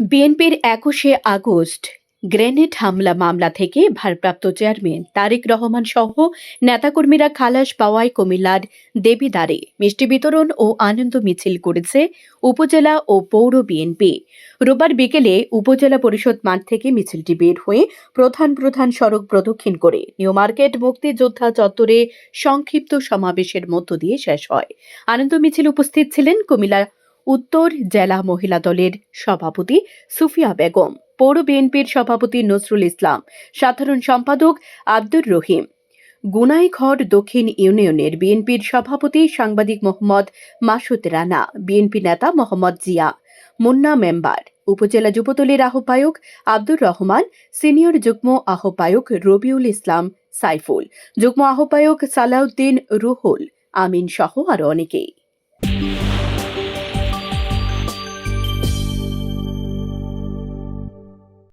বিএনপির একুশে August grenade হামলা মামলা থেকে ভারপ্রাপ্ত চেয়ারম্যান তারেক রহমান সহ নেতাকর্মীরা খালাস পাওয়ায় কুমিল্লার দেবীদ্বারে মিষ্টি বিতরণ ও আনন্দ মিছিল করেছে উপজেলা ও পৌর বিএনপি। রোববার বিকেলে উপজেলা পরিষদ মাঠ থেকে মিছিলটি বের হয়ে প্রধান প্রধান সড়ক প্রদক্ষিণ করে নিউ মার্কেট মুক্তিযোদ্ধা চত্বরে সংক্ষিপ্ত সমাবেশের মধ্য দিয়ে শেষ হয়। আনন্দ মিছিল উপস্থিত ছিলেন কুমিল্লা উত্তর জেলা মহিলা দলের সভাপতি সুফিয়া বেগম, পৌর বিএনপির সভাপতি নজরুল ইসলাম, সাধারণ সম্পাদক আব্দুর রহিম। গুনাইঘর দক্ষিণ ইউনিয়নের বিএনপির সভাপতি সাংবাদিক মোহাম্মদ মাসুদ রানা, বিএনপি নেতা মোহাম্মদ জিয়া, মুন্না মেম্বার, উপজেলা যুবদলের আহ্বায়ক আব্দুর রহমান, সিনিয়র যুগ্ম আহ্বায়ক রবিউল ইসলাম সাইফুল, যুগ্ম আহ্বায়ক সালাউদ্দিন রুহুল, আমিন সহ আরও অনেকেই।